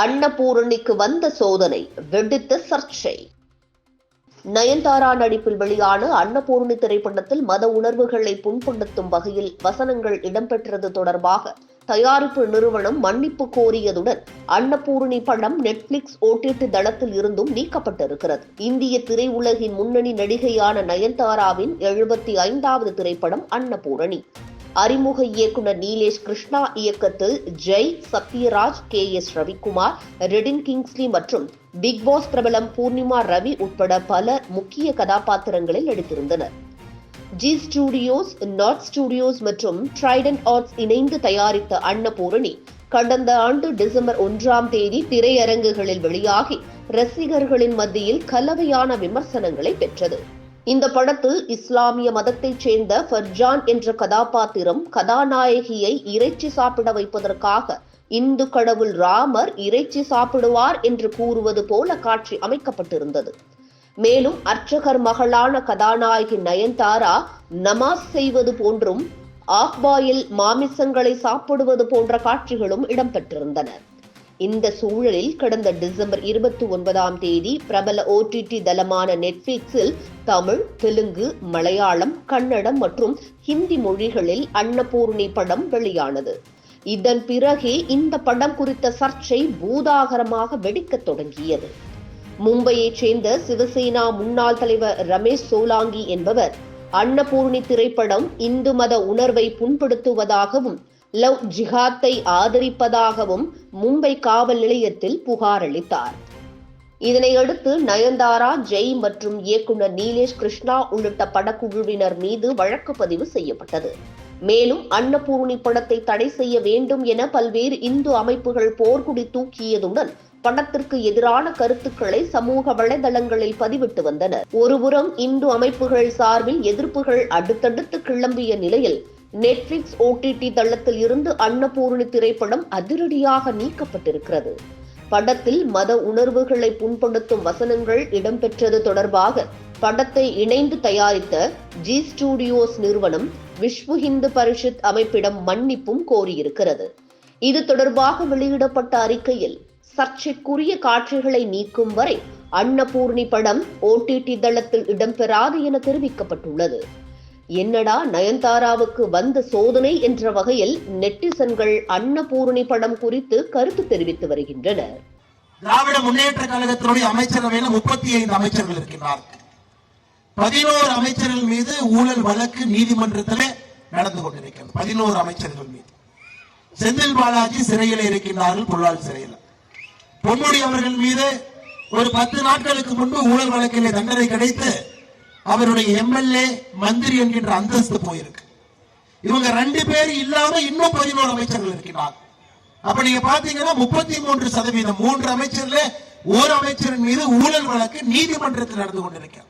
அன்னபூரணிக்கு வந்த சோதனை வெடித்த சர்ச்சை. நயன்தாரா நடிப்பில் வெளியான அன்னபூர்ணி திரைப்படத்தில் மத உணர்வுகளை புண்படுத்தும் வகையில் வசனங்கள் இடம்பெற்றது தொடர்பாக தயாரிப்பு நிறுவனம் மன்னிப்பு கோரியதுடன் அன்னபூரணி படம் நெட்ஃபிளிக்ஸ் ஓடிடி தளத்தில் இருந்தும் நீக்கப்பட்டிருக்கிறது. இந்திய திரையுலகின் முன்னணி நடிகையான நயன்தாராவின் எழுபத்தி ஐந்தாவது திரைப்படம் அன்னபூரணி. அறிமுக இயக்குனர் நீலேஷ் கிருஷ்ணா இயக்கத்தில் ஜெய் சத்யராஜ் கே எஸ் ரவிக்குமார் ரெடின் கிங்ஸ்லி மற்றும் பிக் பாஸ் பிரபலம் பூர்ணிமா ரவி உட்பட பல முக்கிய கதாபாத்திரங்களில் நடித்திருந்தனர். ஜி ஸ்டுடியோஸ் நாட் ஸ்டுடியோஸ் மற்றும் ட்ரைடன்ட் ஆர்ட்ஸ் இணைந்து தயாரித்த அன்னபூரணி கடந்த ஆண்டு டிசம்பர் ஒன்றாம் தேதி திரையரங்குகளில் வெளியாகி ரசிகர்களின் மத்தியில் கலவையான விமர்சனங்களை பெற்றது. இந்த படத்தில் இஸ்லாமிய மதத்தைச் சேர்ந்த ஃபர்ஜான் என்ற கதாபாத்திரம் கதாநாயகியை இறைச்சி சாப்பிட வைப்பதற்காக இந்து கடவுள் ராமர் இறைச்சி சாப்பிடுவார் என்று கூறுவது போல காட்சி அமைக்கப்பட்டிருந்தது. மேலும் அர்ச்சகர் மகளான கதாநாயகி நயன்தாரா நமாஸ் செய்வது போன்றும் ஆஹ்பாயில் மாமிசங்களை சாப்பிடுவது போன்ற காட்சிகளும் இடம்பெற்றிருந்தன. இந்த சூழலில் கடந்த டிசம்பர் இருபத்தி ஒன்பதாம் தேதி பிரபல ஓடிடி தளமான நெட்ஃபிளிக்ஸில் தமிழ் தெலுங்கு மலையாளம் கன்னடம் மற்றும் ஹிந்தி மொழிகளில் அன்னபூர்ணி படம் வெளியானது. இதன் பிறகே இந்த படம் குறித்த சர்ச்சை பூதாகரமாக வெடிக்கத் தொடங்கியது. மும்பையைச் சேர்ந்த சிவசேனா முன்னாள் தலைவர் ரமேஷ் சோலாங்கி என்பவர் அன்னபூர்ணி திரைப்படம் இந்து மத உணர்வை புண்படுத்துவதாகவும் லவ் ஜிஹாத்தை ஆதரிப்பதாகவும் மும்பை காவல் நிலையத்தில் புகார் அளித்தார். இதனையடுத்து நயன்தாரா ஜெய் மற்றும் இயக்குனர் நீலேஷ் கிருஷ்ணா உள்ளிட்ட படக்குழுவினர் மீது வழக்கு பதிவு செய்யப்பட்டது. மேலும் அன்னபூர்ணி படத்தை தடை செய்ய வேண்டும் என பல்வேறு இந்து அமைப்புகள் போர்க்குடி தூக்கியதுடன் படத்திற்கு எதிரான கருத்துக்களை சமூக வலைதளங்களில் பதிவிட்டு வந்தனர். ஒருபுறம் இந்து அமைப்புகள் சார்பில் எதிர்ப்புகள் அடுத்தடுத்து கிளம்பிய நிலையில் நெட்ஃபிளிக்ஸ் ஓடிடி தளத்தில் இருந்து அன்னபூர்ணி திரைப்படம் அதிரடியாக நீக்கப்பட்டிருக்கிறது. படத்தில் மத உணர்வுகளை புண்படுத்தும் வசனங்கள் இடம்பெற்றது தொடர்பாக படத்தை இணைந்து தயாரித்த ஜி ஸ்டுடியோஸ் நிறுவனம் விஸ்வ இந்து பரிஷத் அமைப்பிடம் மன்னிப்பும் கோரியிருக்கிறது. இது தொடர்பாக வெளியிடப்பட்ட அறிக்கையில் சர்ச்சைக்குரிய காட்சிகளை நீக்கும் வரை அன்னபூர்ணி படம் ஓடிடி தளத்தில் இடம்பெறாது என தெரிவிக்கப்பட்டுள்ளது. என்னடா நயன்தாராவுக்கு வந்த சோதனை என்ற வகையில் நெட்டிசன்கள் அன்னபூரணி படம் குறித்து கருத்து தெரிவித்து வருகின்றனர். திராவிட முன்னேற்ற கழகத்தினுடைய அமைச்சரவையில் முப்பத்தி ஐந்து அமைச்சர்கள் இருக்கின்றார். பதினோரு அமைச்சர்கள் மீது ஊழல் வழக்கு நீதிமன்றத்தில் நடந்து கொண்டிருக்கிறது. பதினோரு அமைச்சர்கள் மீது. செந்தில் பாலாஜி சிறையில் இருக்கின்றார்கள் பொருளால் சிறையில். பொன்முடி அவர்கள் மீது ஒரு பத்து நாட்களுக்கு முன்பு ஊழல் வழக்கிலே தண்டனை கிடைத்து அவருடைய எம்எல்ஏ மந்திரி என்கின்ற அந்தஸ்து போயிருக்கு. இவங்க ரெண்டு பேர் இல்லாம இன்னும் பதினோரு அமைச்சர்கள் இருக்கிறார் அப்ப நீங்க பாத்தீங்கன்னா முப்பத்தி மூன்று சதவீதம் மூன்று அமைச்சர்ல ஒரு அமைச்சரின் மீது ஊழல் வழக்கு நீதிமன்றத்தில் நடந்து கொண்டிருக்கிறது.